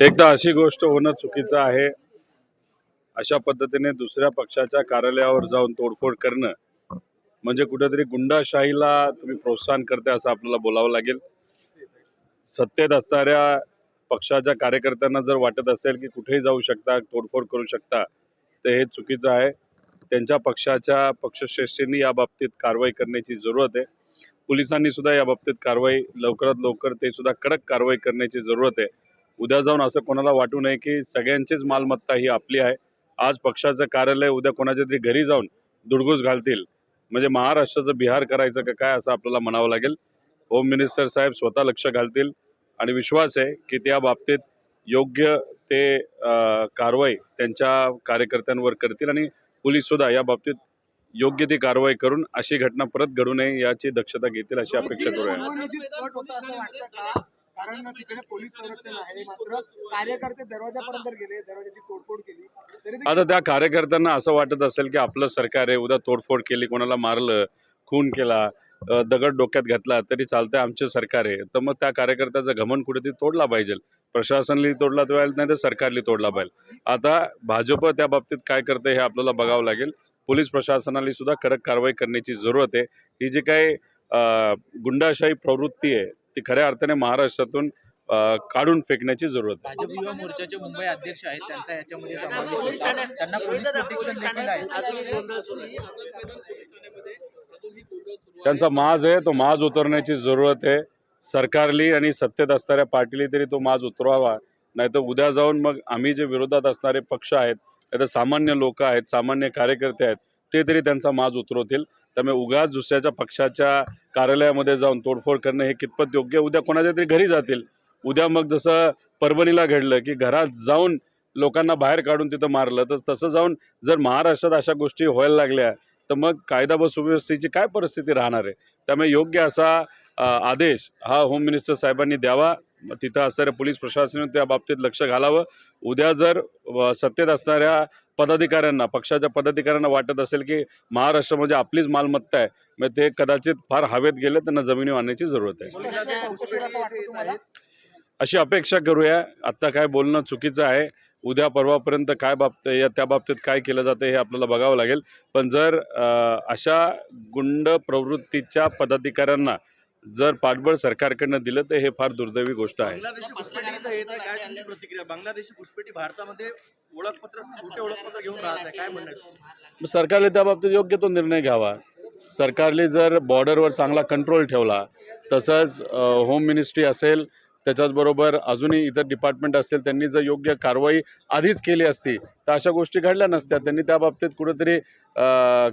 एकदा अशी गोष्ट होणं चुकीचं आहे. अशा पद्धतीने दुसऱ्या पक्षाच्या कार्यालयावर जाऊन तोडफोड करणं म्हणजे कुठेतरी गुंडाशाहीला तुम्ही प्रोत्साहन करते असं आपल्याला बोलावं लागेल. सत्तेत असणाऱ्या पक्षाच्या कार्यकर्त्यांना जर वाटत असेल की कुठेही जाऊ शकता तोडफोड करू शकता तर हे चुकीचं आहे. त्यांच्या पक्षाच्या पक्षश्रेष्ठींनी या बाबतीत कारवाई करण्याची जरूरत आहे. पोलिसांनी सुद्धा या बाबतीत कारवाई लवकरात लवकर ते सुद्धा कडक कारवाई करण्याची जरूरत आहे. उद्या जाऊन असं कोणाला वाटू नये की सगळ्यांचीच मालमत्ता ही आपली आहे. आज पक्षाचं कार्यालय उद्या कोणाच्या तरी घरी जाऊन दुडगूस घालतील. म्हणजे महाराष्ट्राचं बिहार करायचं का काय असं आपल्याला म्हणावं लागेल. होम मिनिस्टर साहेब स्वतः लक्ष घालतील आणि विश्वास आहे की त्या बाबतीत योग्य ते कारवाई त्यांच्या कार्यकर्त्यांवर करतील आणि पोलीससुद्धा या बाबतीत योग्य ती कारवाई करून अशी घटना परत घडू नये याची दक्षता घेतील अशी अपेक्षा करूया. कारण तिकडे पोलीस संरक्षण आहे मात्र कार्यकर्ते दरवाजापर्यंत गेले दरवाजाची तोडफोड केली. तरी आता त्या कार्यकर्त्यांना असं वाटत असेल की आपलं सरकार आहे उद्या तोडफोड केली कोणाला मारलं खून केला दगड डोक्यात घातला तरी चालतंय आमचे सरकार आहे. तर मग त्या कार्यकर्त्याचा घमन कुठेतरी तोडला पाहिजे. प्रशासनाने तोडला तो नाही तर सरकारने तोडला पाहिजे. आता भाजप त्या बाबतीत काय करते हे आपल्याला बघावं लागेल. पोलीस प्रशासनाने सुद्धा कडक कारवाई करण्याची जरूरत आहे. ही जी काही अ, गुंडाशाही प्रवृत्ती आहे ती खऱ्या अर्थाने महाराष्ट्रातून काढून फेकण्याची जरूरत आहे. भाजप युवा मोर्चाचे मुंबई अध्यक्ष आहेत त्यांचा याच्यामध्ये त्यांना त्यांचा माज आहे तो माज उतरण्याची जरूरत आहे. सरकारली आणि सत्तेत असणाऱ्या पार्टीली तरी तो माज उतरवावा नाहीतर उद्या जाऊन मग आम्ही जे विरोधात असणारे पक्ष आहेत आता सामान्य लोक आहेत सामान्य कार्यकर्ते आहेत ते तरी त्यांचा माज उतरवतील. त्यामुळे उगाच दुसऱ्याच्या पक्षाच्या कार्यालयामध्ये जाऊन तोडफोड करणं हे कितपत योग्य उद्या कोणाच्या तरी घरी जातील. उद्या मग जसं परभणीला घडलं की घरात जाऊन लोकांना बाहेर काढून तिथं मारलं तर तसं जाऊन जर महाराष्ट्रात अशा गोष्टी व्हायला लागल्या तर मग कायदा व सुव्यवस्थेची काय परिस्थिती राहणार आहे? त्यामुळे योग्य असा आदेश हा होम मिनिस्टर साहेबांनी द्यावा. तिथं असणाऱ्या पोलीस प्रशासनाने त्या बाबतीत लक्ष घालावं. उद्या जर सत्तेत असणाऱ्या पदाधिकाऱ्यांना पक्षाच्या पदाधिकाऱ्यांना वाटत असेल की महाराष्ट्रामध्ये आपलीच मालमत्ता आहे मग ते कदाचित फार हवेत गेले त्यांना जमिनीवर आणण्याची जरूरत आहे. अशी अपेक्षा करूया. आत्ता काय बोलणं चुकीचं आहे. उद्या परवापर्यंत काय बाबत या त्या बाबतीत काय केलं जातं हे आपल्याला बघावं लागेल. पण जर अशा गुंड प्रवृत्तीच्या पदाधिकाऱ्यांना जर पाठबळ सरकारकडनं दिलं तर हे फार दुर्दैवी गोष्ट आहे. बांगलादेशी घुसपेटीचं येत आहे काय तुमची प्रतिक्रिया? बांगलादेशी घुसपेटी भारतामध्ये ओळखपत्र छोटे ओळखपत्र घेऊन राहत आहे. काय म्हणणं आहे? मग सरकारने त्या बाबतीत योग्य तो निर्णय घ्यावा. सरकारने जर बॉर्डरवर चांगला कंट्रोल ठेवला तसंच होम मिनिस्ट्री असेल त्याच्याचबरोबर अजूनही इतर डिपार्टमेंट असतील त्यांनी जर योग्य कारवाई आधीच केली असती तर अशा गोष्टी घडल्या नसत्या. त्यांनी त्या बाबतीत कुठेतरी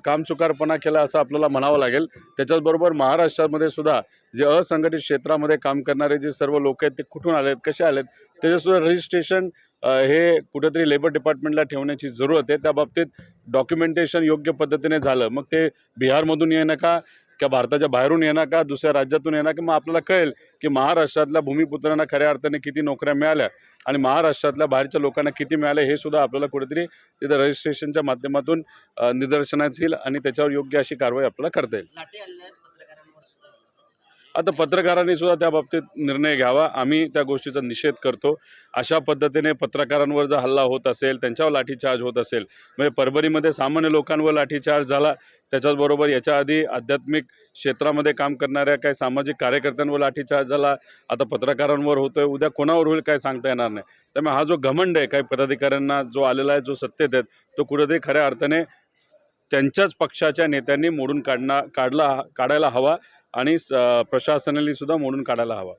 कामचुकारपणा केला असं आपल्याला म्हणावं लागेल. त्याच्याचबरोबर महाराष्ट्रामध्ये सुद्धा जे असंघटित क्षेत्रामध्ये काम करणारे जे सर्व लोक आहेत ते कुठून आलेत कसे आलेत त्याच्यासुद्धा रजिस्ट्रेशन हे कुठेतरी लेबर डिपार्टमेंटला ठेवण्याची जरूरत आहे. त्या बाबतीत डॉक्युमेंटेशन योग्य पद्धतीने झालं. मग ते बिहारमधून येणं का? किंवा भारताच्या बाहेरून येणार का दुसऱ्या राज्यातून येणार की मग आपल्याला कळेल की महाराष्ट्रातल्या भूमिपुत्रांना खऱ्या अर्थाने किती नोकऱ्या मिळाल्या आणि महाराष्ट्रातल्या बाहेरच्या लोकांना किती मिळाल्या हे सुद्धा आपल्याला कुठेतरी तिथं रजिस्ट्रेशनच्या माध्यमातून निदर्शनात येईल आणि त्याच्यावर योग्य अशी कारवाई आपल्याला करता येईल लाठी हल्ले आहेत पत्रकारांवर सुद्धा आता पत्रकारांनी सुद्धा त्या बाबतीत निर्णय घ्यावा. आम्ही त्या गोष्टीचा निषेध करतो. अशा पद्धतीने पत्रकारांवर जर हल्ला होत असेल त्यांच्यावर लाठीचार्ज होत असेल म्हणजे परभणीमध्ये सामान्य लोकांवर लाठीचार्ज झाला त्याच्याचबरोबर याच्या आधी आध्यात्मिक क्षेत्रामध्ये काम करणाऱ्या काही सामाजिक कार्यकर्त्यांवर लाठीचार्ज झाला आता पत्रकारांवर होतोय उद्या कोणावर होईल काय सांगता येणार नाही. त्यामुळे हा जो घमंड आहे काही पदाधिकाऱ्यांना जो आलेला आहे जो सत्तेत आहेत तो कुठेतरी खऱ्या अर्थाने त्यांच्याच पक्षाच्या नेत्यांनी मोडून काढणार काढला काढायला हवा आणि स- प्रशासनानेसुद्धा मोडून काढायला हवा.